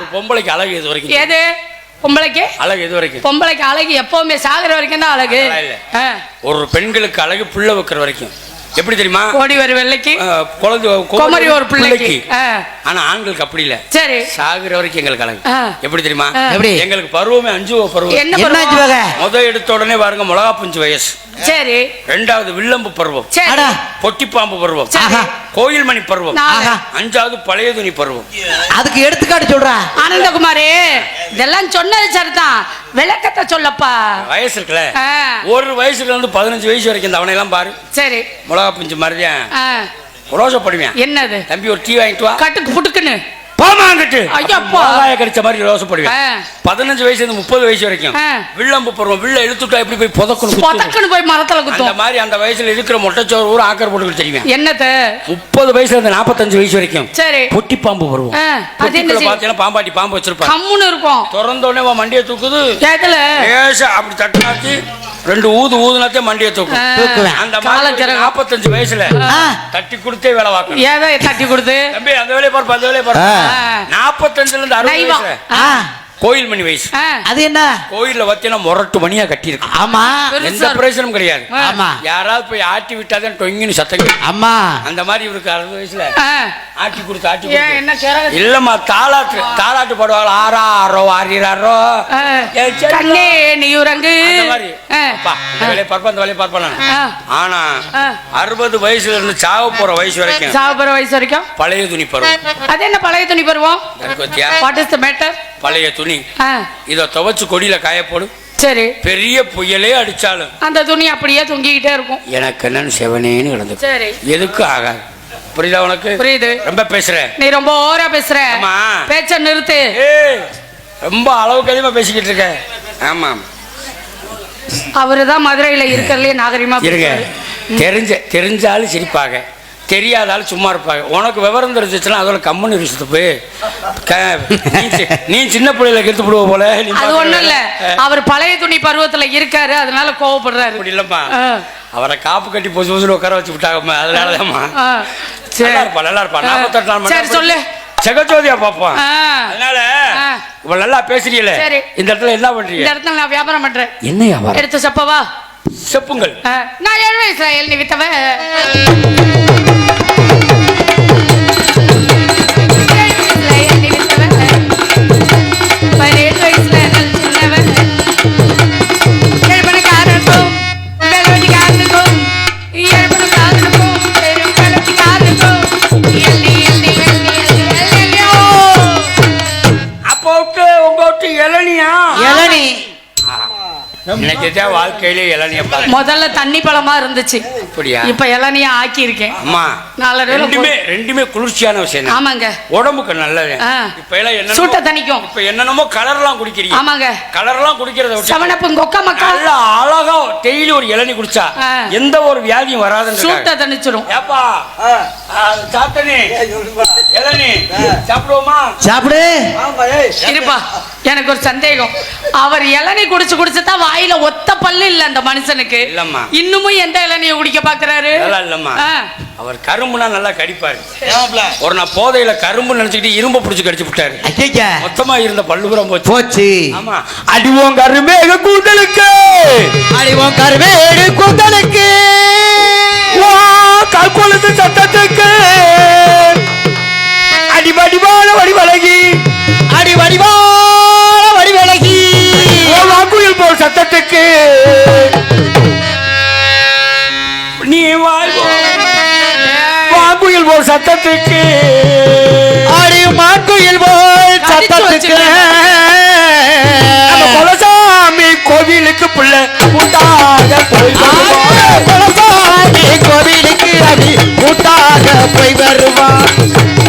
ஒரு பொம்பளைக்கு அழகு இது வரைக்கும் எது? பொம்பளைக்கு? அழகு இது வரைக்கும் பொம்பளைக்கு அழகு எப்பவுமே சாகுற வரைக்கும் தான் அழகு. ஒரு பெண்களுக்கு அழகு பிள்ளை வைக்கிற வரைக்கும். எப்படி தெரியுமா? ஓடி ஒரு வெள்ளைக்கு குழந்தை குமரி ஒரு பிள்ளைக்கு. ஆனா ஆண்களுக்கு அப்படி இல்ல. சரி. சாகுற வரைக்கும் எங்களுக்கு அழகு. எப்படி தெரியுமா. எப்படி? எங்களுக்கு பருவமே அஞ்சு பருவம். என்ன முத எடுத்த உடனே பாருங்க மிளகா பஞ்சு வயசு. சரி. ரெண்டாவது வில்லம்பு பருவம். சரி. அடா. பொட்டிப்பாம்பு பருவம். கோயில் மணி பருவம். அஞ்சாவது பழைய துணி பருவம். அதுக்கு எடுத்துக்காட்டு சொல்றா. ஆனந்தகுமாரே இதெல்லாம் சொன்னது சரிதான். விளக்கத்தை சொல்லப்பா. வயசு இருக்குல்ல. ஒரு வயசுல இருந்து பதினஞ்சு வயசு வரைக்கும் இந்த அவனையெல்லாம் பாரு. சரி. மிளகா பஞ்சு ஆ. ரோசப்படுவேன் என்னது? தம்பி ஒரு டீ வாங்கிட்டு வா. கட்டுக்கு புட்டுக்குன்னு. போமாங்கிட்டு. ஐயோ, அப்பா. மிளகாய கடிச்ச மாதிரி ரோசப்படுவேன். பதினஞ்சு வயசுல இருந்து முப்பது வயசு வரைக்கும். வில்லம்பு பருவம் வில்ல இழுத்துட்டா எப்படி போய் புதக்கணும் போய் மரத்துல அந்த குத்தும் மாதிரி அந்த வயசுல இருக்கிற மொட்டைச்சோறு ஊர் ஆக்கர் போட்டுக்கிட்டு தெரியுவேன் என்னது? முப்பது வயசுல இருந்து நாற்பத்தஞ்சு வயசு வரைக்கும். சரி. பொட்டி பாம்பு செய்யும்? பாத்தீங்கன்னா பாம்பாட்டி பாம்பு வச்சிருப்பாங்க. கம்முன்னு இருக்கும். திறந்த உடனே மண்டியை தூக்குது. லேசா அப்படி தட்டினாச்சு. ரெண்டு ஊது ஊதுனாத்தே மண்டியை தூக்கும். அந்த காலம் மாதிரி. நாற்பத்தஞ்சு வயசுல. தட்டி கொடுத்தே வேலை பார்க்கணும் ஏதோ தட்டி கொடுத்து தம்பி அந்த வேலையை பார்ப்பா அந்த வேலையை பார்ப்பா. நாற்பத்தஞ்சுல இருந்து அறுபது. வயசுல கோயில் மணி வயசு. அது என்ன? கோயில்ல பார்த்தீங்கன்னா முரட்டு மணியா கட்டியிருக்கு. ஆமா. எந்த. பிரயோஜனம் கிடையாது. ஆமா. யாராவது போய் ஆட்டி விட்டாதான் டொங்கின்னு சத்தம் கேட்கும். அம்மா அந்த மாதிரி இவருக்கு அறுபது வயசுல. ஆட்டி கொடுத்து ஆட்டி கொடுத்து. இல்லம்மா தாலாட்டு தாலாட்டு பாடுவாள் ஆறா ஆறோ ஆறிறாரோ ஆ. ஏய், சரி. கண்ணே நீ உறங்கு. அந்த மாதிரி. வேலையை பார்ப்பேன் அந்த வேலையை ஆ. ஆனா. அறுபது வயசுல இருந்து சாவ போற வயசு வரைக்கும் சாப்பிடுற வயசு வரைக்கும்? பழைய துணி பருவம். அது என்ன பழைய துணி பருவம்? வாட் இஸ் த மேட்டர் பழைய துணி. இத துவைச்சு கொடியில காய போடு. சரி. பெரிய புயலே அடிச்சாலும் அந்த துணி அப்படியே தொங்கிக்கிட்டே இருக்கும். எனக்கு என்னன்னு செவனேன்னு கிடந்து சரி. எதுக்கும் ஆகாது. புரியுதா உனக்கு? புரியுது. ரொம்ப பேசுற. நீ ரொம்ப ஓரா பேசுற. பேச்ச நிறுத்து. ரொம்ப அளவுக்கு அதிகமா பேசிக்கிட்டு இருக்க. ஆமா. அவருதான் மதுரையில இருக்கிறதுலே நாகரிகமா இருங்க. தெரிஞ்ச தெரிஞ்சாலும் சிரிப்பாங்க தெரியாதாலும் சும்மா இருப்பாங்க. உனக்கு விவரம் தெரிஞ்சிச்சுன்னா அதோட கம்முன்னு விஷயத்து போய் நீ சின்ன பிள்ளையில கெடுத்து விடுவ போல அது ஒண்ணும் இல்ல. அவர் பழைய துணி பருவத்துல இருக்காரு அதனால கோவப்படுறாரு. அப்படி இல்லம்மா. அவரை காப்பு கட்டி பொசு பொசுன்னு உட்கார வச்சு விட்டாங்கம்மா அதனாலதாம்மா. சரி நல்லா இருப்பா நல்லா இருப்பா. ஆ. நாற்பத்தெட்டு சரி, சொல்லு. ஜெகஜோதியா பாப்போம். அதனால. இவள் நல்லா பேசுறீங்களே. இந்த இடத்துல என்ன இந்த பண்றீங்க இடத்துல நான் வியாபாரம் பண்றேன். என்ன வியாபாரம்? எடுத்து சப்பவா? செப்புங்கள். நான் ஏழு வயசுல எழுதி வித்தவ இன்னைக்கு வாழ்க்கையில வாழ்க்கையிலே இளநிய முதல்ல தண்ணி பழமா இருந்துச்சு. அப்படியா? இப்ப இளநியா ஆக்கி இருக்கேன் அம்மா நாலரை வேளை ரெண்டுமே ரெண்டுமே குளிர்ச்சியான விஷயம். ஆமாங்க. உடம்புக்கு நல்லது. இப்ப எல்லாம் என்ன சூட்டை தணிக்கும். இப்ப என்னென்னமோ கலர்லாம் குடிக்கிறீங்க. ஆமாங்க. கலர்லாம் குடிக்கிறத செவனப்பு கொக்க மக்கா. நல்லா அழகா டெய்லி ஒரு இளநீ குடிச்சா. எந்த ஒரு வியாதியும் வராதுன்னு சூட்டை தணிச்சிரும். ஏப்பா சாத்தனி இளநீ சாப்பிடுவோமா? சாப்பிடு. இருப்பா எனக்கு ஒரு சந்தேகம். அவர் இளநீ குடிச்சு குடிச்சு தான் வாயில ஒத்த பல்லு இல்ல அந்த மனுஷனுக்கு. இல்லம்மா. இன்னுமும் எந்த இளநிய குடிக்க பாக்குறாரு? இல்லம்மா. அவர் கரும்புனா நல்லா கடிப்பாரு. ஒரு நான் போதையில கரும்பு நினைச்சுக்கிட்டு இரும்பு பிடிச்சு கடிச்சு விட்டாரு. மொத்தமா இருந்த பல்லுபுரம் போச்சு. போச்சு. ஆமா. அடிவோம் கரும்பேக கூந்தலுக்கு. அடிவோம் கருவேடு குந்தலுக்கு. கல்கொழுந்து சத்தத்துக்கு அடிபடிவான வடிவழகி அடி வடிவான வடிவிலகி வாக்குயில் போல் சத்தத்துக்கு. சத்தத்துக்கு. அடி மாக்குயில் போல் சத்தத்துக்கு. குலசாமி கோவிலுக்கு பிள்ளை உண்டாக போய். குலசாமி. கோவிலுக்கு அடி கூட்டாக போய் வருவான்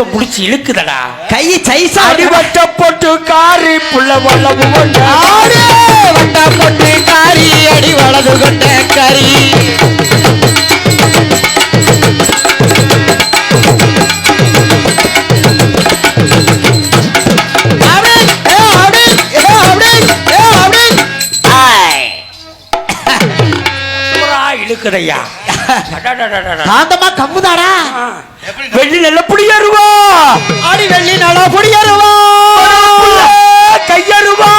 உடம்ப புடிச்சு இழுக்குதடா. கை சைஸா அடிவட்ட போட்டு காரி புள்ள வளவு கொண்ட போட்டு காரி அடி வளது கொண்ட கறி இழுக்குதையா. காந்தமா கம்முதாடா. வெள்ளி நல்ல புளியருவா. ஆடி வெள்ளி நட பொடியருவா கையருவா.